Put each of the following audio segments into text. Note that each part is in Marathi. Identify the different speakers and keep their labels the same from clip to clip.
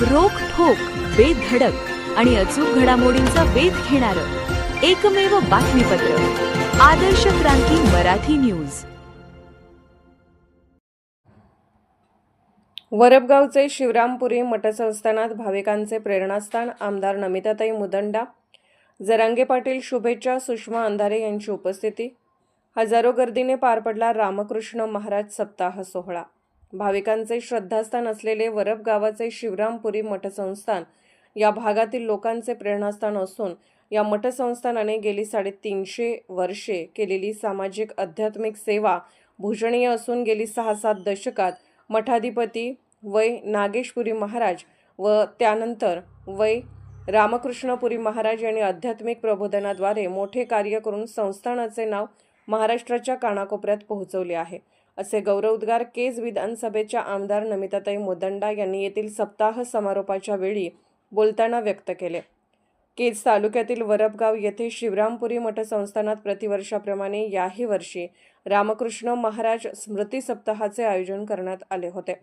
Speaker 1: रोख ठोक बेधडक आणि अचूक घडामोडींचा वेध घेणारं एकमेव बातमीपत्र. आदर्श क्रांती मराठी न्यूज.
Speaker 2: वरबगावचे शिवरामपुरी मठसंस्थानात भाविकांचे प्रेरणास्थान आमदार नमिताताई मुदंडा. जरांगे पाटील शुभेच्छा सुषमा अंधारे यांची उपस्थिती. हजारो गर्दीने पार पडला रामकृष्ण महाराज सप्ताह सोहळा. भाविकांचे श्रद्धास्थान असलेले वरप गावाचे शिवरामपुरी मठसंस्थान या भागातील लोकांचे प्रेरणास्थान असून या मठसंस्थानाने गेली साडेतीनशे वर्षे केलेली सामाजिक आध्यात्मिक सेवा भूषणीय असून गेली सहा सात दशकात मठाधिपती वै नागेशपुरी महाराज व त्यानंतर वै रामकृष्णपुरी महाराज यांनी आध्यात्मिक प्रबोधनाद्वारे मोठे कार्य करून संस्थानाचे नाव महाराष्ट्राच्या कानाकोपऱ्यात पोहोचवले आहे. असे गौरवोद्गार केज विधानसभेच्या आमदार नमिताताई मोदंडा यांनी येथील सप्ताह समारोपाच्या वेळी बोलताना व्यक्त केले. केज तालुक्यातील वरबगाव येथे शिवरामपुरी मठसंस्थानात प्रतिवर्षाप्रमाणे याही वर्षी रामकृष्ण महाराज स्मृती सप्ताहाचे आयोजन करण्यात आले होते.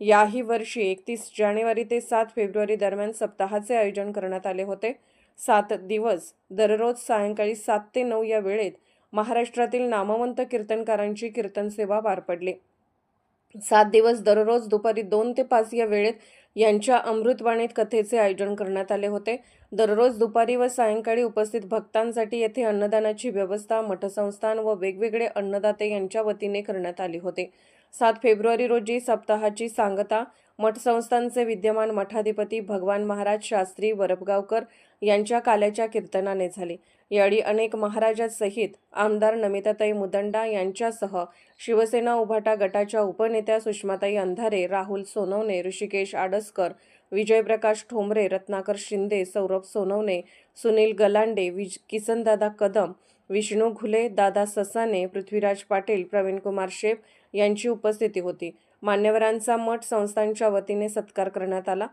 Speaker 2: याही वर्षी एकतीस जानेवारी ते सात फेब्रुवारी दरम्यान सप्ताहाचे आयोजन करण्यात आले होते. सात दिवस दररोज सायंकाळी सात ते नऊ या वेळेत महाराष्ट्रातील नामवंत कीर्तनकारांची कीर्तन सेवा पार पडली. सात दिवस दररोज दुपारी दोन ते पाच या वेळेत यांच्या अमृतवाणीत कथेचे आयोजन करण्यात आले होते. दररोज दुपारी व सायंकाळी उपस्थित भक्तांसाठी येथे अन्नदानाची व्यवस्था मठसंस्थान व वेगवेगळे अन्नदाते यांच्या वतीने करण्यात आली होती. सात फेब्रुवारी रोजी सप्ताहाची सांगता मठसंस्थानचे विद्यमान मठाधिपती भगवान महाराज शास्त्री वरपगावकर यांच्या काल्याच्या कीर्तनाने झाली. यावेळी अनेक महाराजासहित आमदार नमिताताई मुदंडा यांच्यासह शिवसेना उभाटा गटाच्या उपनेत्या सुषमाताई अंधारे राहुल सोनवणे ऋषिकेश आडसकर विजयप्रकाश ठोंबरे रत्नाकर शिंदे सौरभ सोनवणे सुनील गलांडे विज किसनदादा कदम विष्णू घुले दादा ससाने पृथ्वीराज पाटील प्रवीणकुमार शेफ यांची उपस्थिती होती. मान्यवरांचा मठ संस्थांच्या वतीने सत्कार करण्यात आला.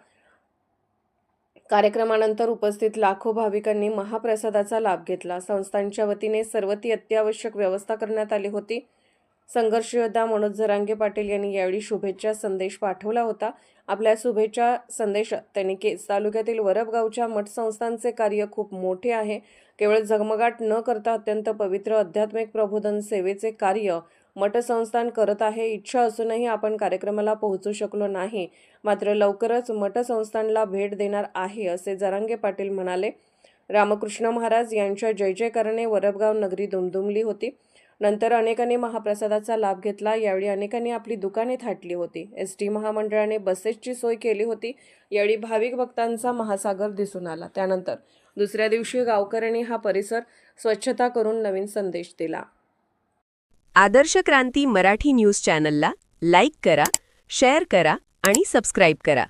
Speaker 2: कार्यक्रमानंतर उपस्थित लाखो भाविकांनी महाप्रसादाचा लाभ घेतला. संस्थांच्या वतीने सर्व ती अत्यावश्यक व्यवस्था करण्यात आली होती. संघर्ष योद्धा मनोज जरांगे पाटील यांनी यावेळी शुभेच्छा संदेश पाठवला होता. आपल्या शुभेच्छा संदेशात त्यांनी केज तालुक्यातील वरबगावच्या मठ संस्थांचे कार्य खूप मोठे आहे. केवळ झगमगाट न करता अत्यंत पवित्र आध्यात्मिक प्रबोधन सेवेचे कार्य मठसंस्थान करत आहे. इच्छा असूनही आपण कार्यक्रमाला पोहोचू शकलो नाही. मात्र लवकरच मठसंस्थानला भेट देणार आहे असे जरांगे पाटील म्हणाले. रामकृष्ण महाराज यांच्या जय जयकाराने वरबगाव नगरी दुमदुमली होती. नंतर अनेकांनी महाप्रसादाचा लाभ घेतला. यावेळी अनेकांनी आपली दुकाने थाटली होती. एस टी महामंडळाने बसेसची सोय केली होती. यावेळी भाविक भक्तांचा महासागर दिसून आला. त्यानंतर दुसऱ्या दिवशी गावकऱ्यांनी हा परिसर स्वच्छता करून नवीन संदेश दिला.
Speaker 3: आदर्श क्रांती मराठी न्यूज चॅनलला लाईक करा शेअर करा आणि सबस्क्राईब करा.